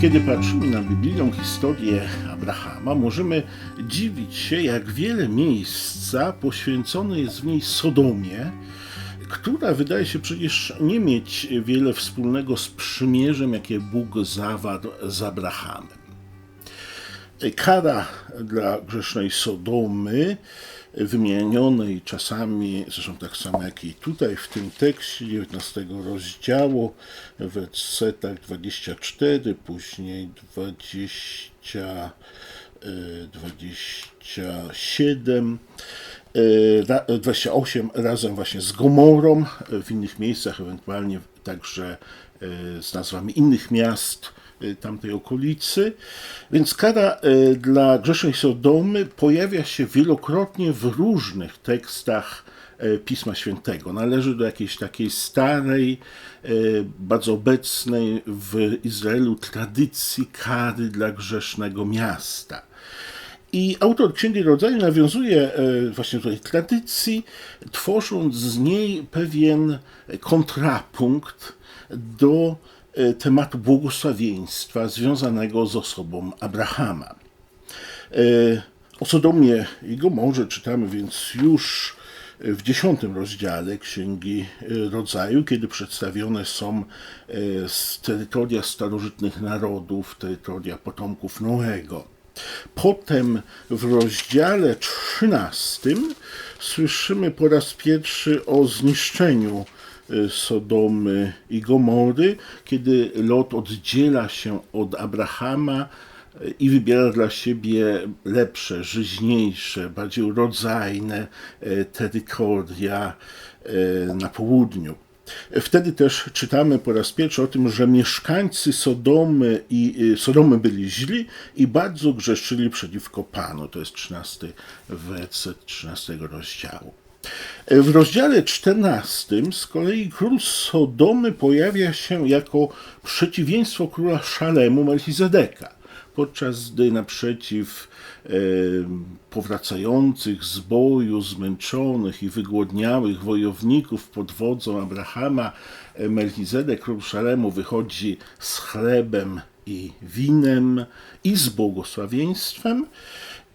Kiedy patrzymy na biblijną historię Abrahama, możemy dziwić się, jak wiele miejsca poświęcone jest w niej Sodomie, która wydaje się przecież nie mieć wiele wspólnego z przymierzem, jakie Bóg zawarł z Abrahamem. Kara dla grzesznej Sodomy, wymienionej czasami, zresztą tak samo jak i tutaj w tym tekście 19 rozdziału, w wersetach 24, później 20, e, 27, e, 28 razem właśnie z Gomorą, e, w innych miejscach, ewentualnie także e, z nazwami innych miast tamtej okolicy. Więc kara dla grzesznej Sodomy pojawia się wielokrotnie w różnych tekstach Pisma Świętego. Należy do jakiejś takiej starej, bardzo obecnej w Izraelu tradycji kary dla grzesznego miasta. I autor Księgi Rodzaju nawiązuje e, właśnie do tej tradycji, tworząc z niej pewien kontrapunkt do e, tematu błogosławieństwa związanego z osobą Abrahama. E, O Sodomie i Gomorze czytamy więc już w dziesiątym rozdziale Księgi Rodzaju, kiedy przedstawione są z terytoria starożytnych narodów, terytoria potomków Noego. Potem w rozdziale 13 słyszymy po raz pierwszy o zniszczeniu y, Sodomy i Gomory, kiedy Lot oddziela się od Abrahama y, i wybiera dla siebie lepsze, żyźniejsze, bardziej urodzajne y, terytoria na południu. Wtedy też czytamy po raz pierwszy o tym, że mieszkańcy Sodomy i y, Sodomy byli źli i bardzo grzeszyli przeciwko Panu. To jest 13 werset 13 rozdziału. W rozdziale 14 z kolei król Sodomy pojawia się jako przeciwieństwo króla Szalemu Melchizedeka podczas gdy naprzeciw e, powracających z boju, zmęczonych i wygłodniałych wojowników pod wodzą Abrahama, Melchizedek, król Szalemu, wychodzi z chlebem i winem i z błogosławieństwem.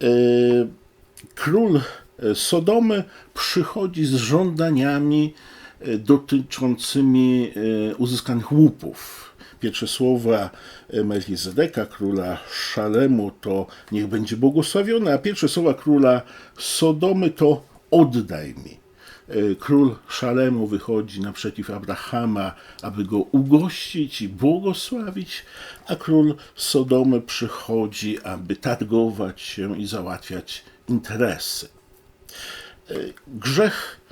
E, król Sodomy przychodzi z żądaniami e, dotyczącymi e, uzyskanych łupów. Pierwsze słowa e, Melchizedeka, króla Szalemu, to niech będzie błogosławiony, a pierwsze słowa króla Sodomy to oddaj mi. E, Król Szalemu wychodzi naprzeciw Abrahama, aby go ugościć i błogosławić, a król Sodomy przychodzi, aby targować się i załatwiać interesy. E, Grzech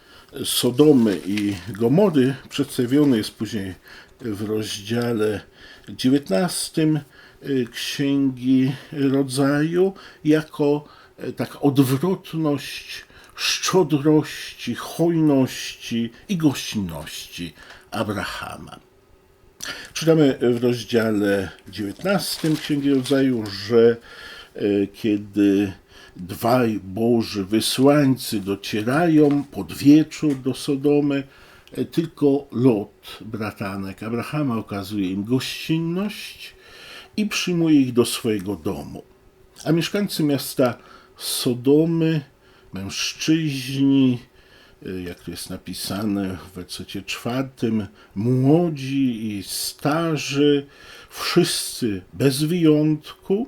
Sodomy i Gomory przedstawiony jest później w rozdziale 19 y, Księgi Rodzaju jako e, taka odwrotność szczodrości, hojności i gościnności Abrahama. Czytamy w rozdziale 19 Księgi Rodzaju, że e, kiedy dwaj Boży wysłańcy docierają pod wieczór do Sodomy, tylko Lot, bratanek Abrahama, okazuje im gościnność i przyjmuje ich do swojego domu. A mieszkańcy miasta Sodomy, mężczyźni, y, jak to jest napisane w wersecie czwartym, młodzi i starzy, wszyscy bez wyjątku,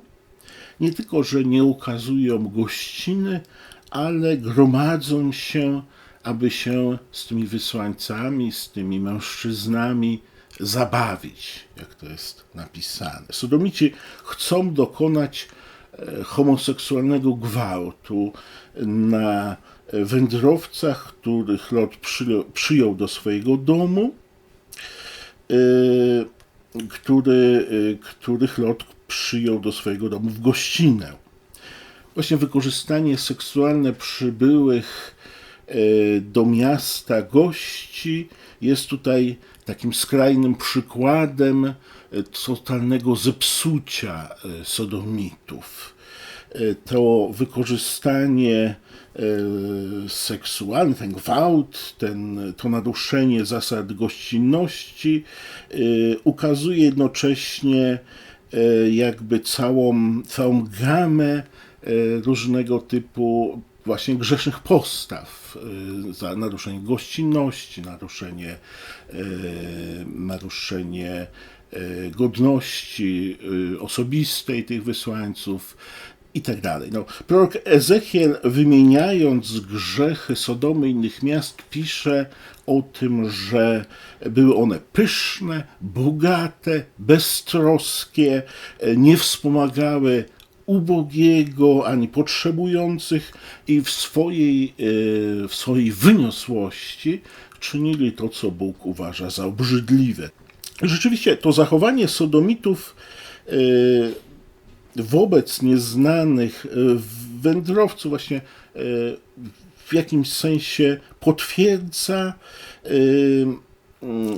nie tylko, że nie ukazują gościny, ale gromadzą się, aby się z tymi wysłańcami, z tymi mężczyznami zabawić, jak to jest napisane. Sodomici chcą dokonać e, homoseksualnego gwałtu na wędrowcach, których Lot przyjął, do swojego domu, y, który, y, których Lot przyjął do swojego domu w gościnę. Właśnie wykorzystanie seksualne przybyłych do miasta gości jest tutaj takim skrajnym przykładem e, totalnego zepsucia e, sodomitów. E, To wykorzystanie e, seksualne, ten gwałt, ten, to naruszenie zasad gościnności e, ukazuje jednocześnie e, jakby całą, całą gamę e, różnego typu właśnie grzesznych postaw e, za naruszenie gościnności, naruszenie, e, naruszenie e, godności osobistej tych wysłańców i tak dalej. No, prorok Ezechiel, wymieniając grzechy Sodomy i innych miast, pisze o tym, że były one pyszne, bogate, beztroskie, nie wspomagały ubogiego ani potrzebujących i w swojej, e, w swojej wyniosłości czynili to, co Bóg uważa za obrzydliwe. Rzeczywiście to zachowanie sodomitów e, wobec nieznanych e, wędrowców właśnie w jakimś sensie potwierdza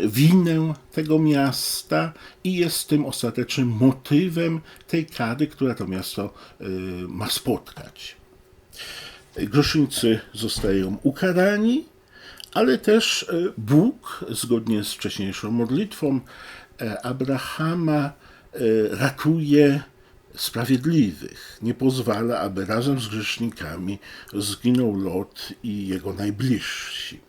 winę tego miasta i jest tym ostatecznym motywem tej kary, która to miasto e, ma spotkać. Grzesznicy zostają ukarani, ale też e, Bóg, zgodnie z wcześniejszą modlitwą e, Abrahama, ratuje sprawiedliwych. Nie pozwala, aby razem z grzesznikami zginął Lot i jego najbliżsi.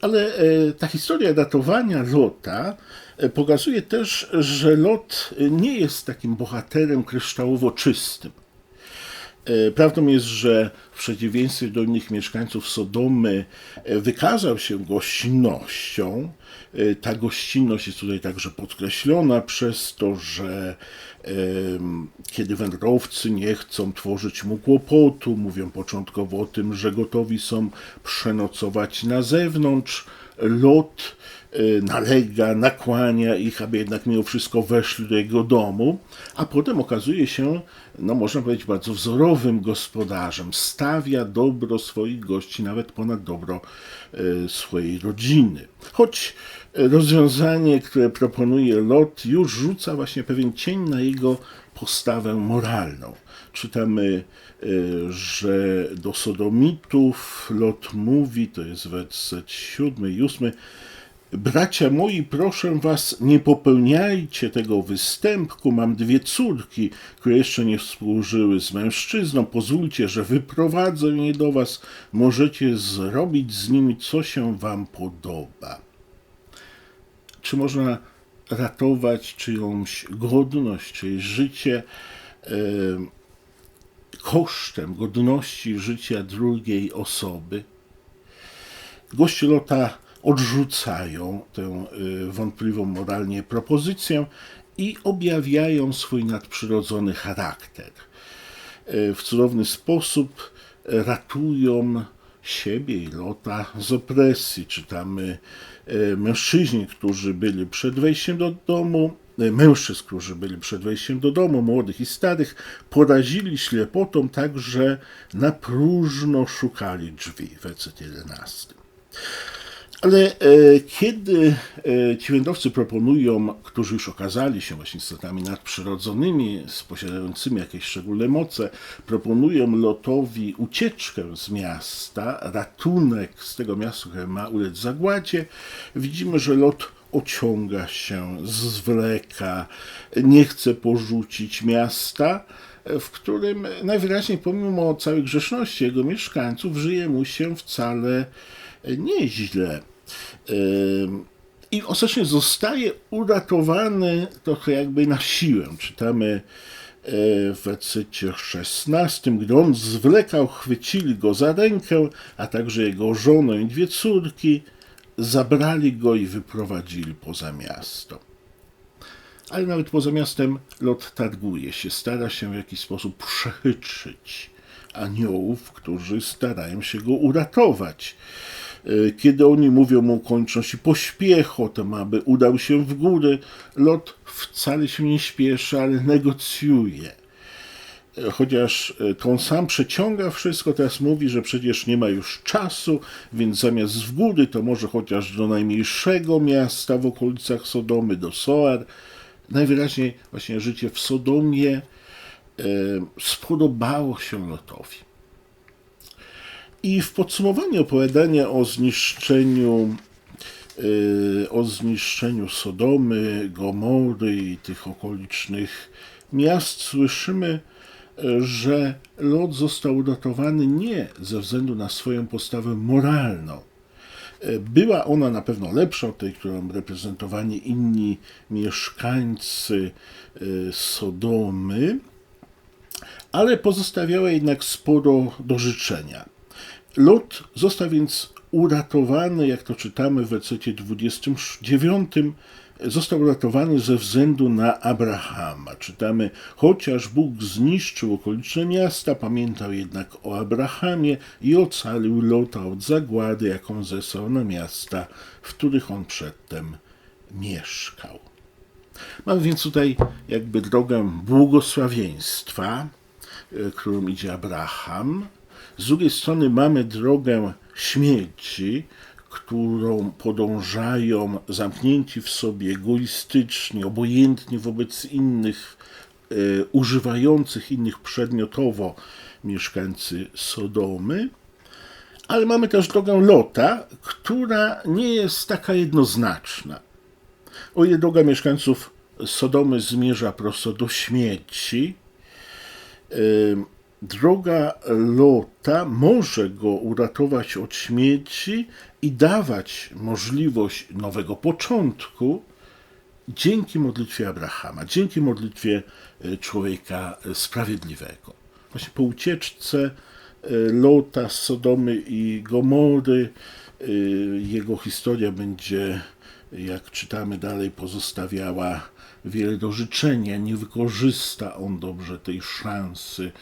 Ale e, ta historia datowania Lota e, pokazuje też, że Lot e, nie jest takim bohaterem kryształowo czystym. E, Prawdą jest, że w przeciwieństwie do innych mieszkańców Sodomy e, wykazał się gościnnością. E, Ta gościnność jest tutaj także podkreślona przez to, że kiedy wędrowcy nie chcą tworzyć mu kłopotu, mówią początkowo o tym, że gotowi są przenocować na zewnątrz, Lot nalega, nakłania ich, aby jednak mimo wszystko weszli do jego domu, a potem okazuje się, no można powiedzieć, bardzo wzorowym gospodarzem. Stawia dobro swoich gości nawet ponad dobro e, swojej rodziny. Choć rozwiązanie, które proponuje Lot, już rzuca właśnie pewien cień na jego postawę moralną. Czytamy, e, że do sodomitów Lot mówi, to jest werset siódmy i ósmy, Bracia moi, proszę was, nie popełniajcie tego występku. Mam dwie córki, które jeszcze nie współżyły z mężczyzną. Pozwólcie, że wyprowadzę je do was. Możecie zrobić z nimi, co się wam podoba. Czy można ratować czyjąś godność, czyjeś życie e, kosztem godności życia drugiej osoby? Goście Lota odrzucają tę y, wątpliwą moralnie propozycję i objawiają swój nadprzyrodzony charakter. Y, W cudowny sposób ratują siebie i Lota z opresji. Czytamy y, mężczyźni, którzy byli przed wejściem do domu, mężczyzn, którzy byli przed wejściem do domu, młodych i starych, porazili ślepotą tak, że na próżno szukali drzwi. Werset 11. Ale e, kiedy e, ci wędrowcy proponują, którzy już okazali się właśnie istotami nadprzyrodzonymi, posiadającymi jakieś szczególne moce, proponują Lotowi ucieczkę z miasta, ratunek z tego miasta, które ma ulec zagładzie, widzimy, że Lot ociąga się, zwleka, nie chce porzucić miasta, w którym najwyraźniej pomimo całej grzeszności jego mieszkańców żyje mu się wcale nieźle. I ostatecznie zostaje uratowany trochę jakby na siłę. Czytamy e, w wersecie 16. Gdy on zwlekał, chwycili go za rękę, a także jego żonę i dwie córki, zabrali go i wyprowadzili poza miasto. Ale nawet poza miastem Lot targuje się, stara się w jakiś sposób przechytrzyć aniołów, którzy starają się go uratować. E, Kiedy oni mówią mu konieczności pośpiechu, o tym, aby udał się w góry, Lot wcale się nie śpieszy, ale negocjuje. e, chociaż e, on sam przeciąga wszystko, teraz mówi, że przecież nie ma już czasu, więc zamiast w góry to może chociaż do najmniejszego miasta w okolicach Sodomy, do Soar. Najwyraźniej właśnie życie w Sodomie spodobało się Lotowi. I w podsumowaniu opowiadania o zniszczeniu y, o zniszczeniu Sodomy, Gomory i tych okolicznych miast słyszymy, że Lot został uratowany nie ze względu na swoją postawę moralną. Y, Była ona na pewno lepsza od tej, którą reprezentowali inni mieszkańcy y, Sodomy, ale pozostawiała jednak sporo do życzenia. Lot został więc uratowany, jak to czytamy w wersecie 29, został uratowany ze względu na Abrahama. Czytamy, chociaż Bóg zniszczył okoliczne miasta, pamiętał jednak o Abrahamie i ocalił Lota od zagłady, jaką zesłał na miasta, w których on przedtem mieszkał. Mamy więc tutaj jakby drogę błogosławieństwa, e, którą idzie Abraham. Z drugiej strony mamy drogę śmierci, którą podążają zamknięci w sobie egoistycznie, obojętnie wobec innych, e, używających innych przedmiotowo mieszkańcy Sodomy. Ale mamy też drogę Lota, która nie jest taka jednoznaczna. O ile droga mieszkańców Sodomy zmierza prosto do śmierci, ym, droga Lota może go uratować od śmierci i dawać możliwość nowego początku dzięki modlitwie Abrahama, dzięki modlitwie y, człowieka y, sprawiedliwego. Właśnie po ucieczce y, Lota z Sodomy i Gomory jego historia będzie, jak czytamy dalej, pozostawiała wiele do życzenia. Nie wykorzysta on dobrze tej szansy,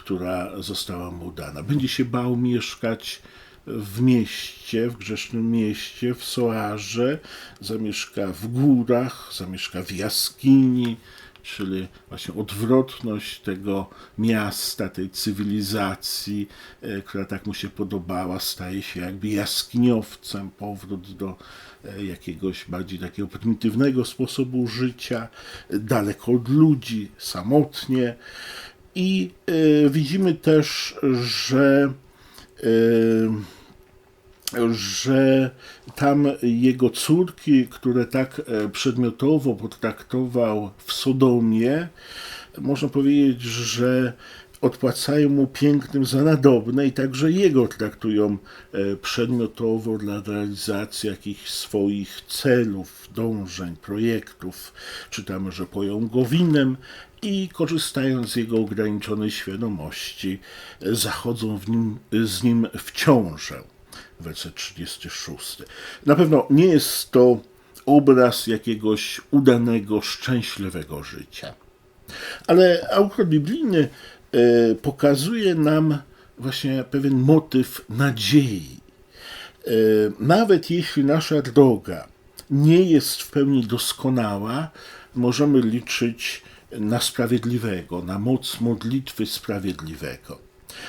która została mu dana. Będzie się bał mieszkać w mieście, w grzesznym mieście, w Soarze, zamieszka w górach, zamieszka w jaskini, czyli właśnie odwrotność tego miasta, tej cywilizacji, e, która tak mu się podobała, staje się jakby jaskiniowcem, powrót do e, jakiegoś bardziej takiego prymitywnego sposobu życia, daleko od ludzi, samotnie. I e, widzimy też, że e, że tam jego córki, które tak e, przedmiotowo potraktował w Sodomie, można powiedzieć, że odpłacają mu pięknym za nadobne i także jego traktują e, przedmiotowo dla realizacji jakichś swoich celów, dążeń, projektów. Czytamy, że poją go winem i korzystając z jego ograniczonej świadomości, e, zachodzą w nim, z nim w ciążę werset 36. Na pewno nie jest to obraz jakiegoś udanego, szczęśliwego życia. Ale autor biblijny pokazuje nam właśnie pewien motyw nadziei. E, nawet jeśli nasza droga nie jest w pełni doskonała, możemy liczyć na sprawiedliwego, na moc modlitwy sprawiedliwego.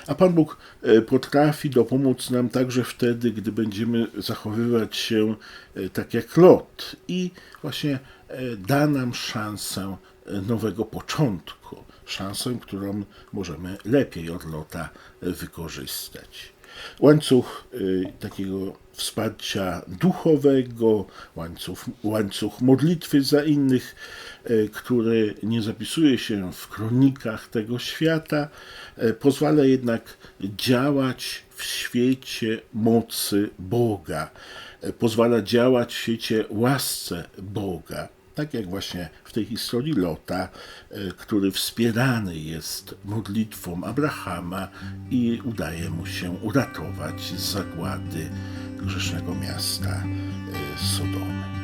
A Pan Bóg e, potrafi dopomóc nam także wtedy, gdy będziemy zachowywać się e, tak jak Lot i właśnie e, da nam szansę nowego początku, szansę, którą możemy lepiej od Lota wykorzystać. Łańcuch takiego wsparcia duchowego, łańcuch, łańcuch modlitwy za innych, który nie zapisuje się w kronikach tego świata, pozwala jednak działać w świecie mocy Boga, pozwala działać w świecie łasce Boga. Tak jak właśnie w tej historii Lota, który wspierany jest modlitwą Abrahama i udaje mu się uratować z zagłady grzesznego miasta Sodomy.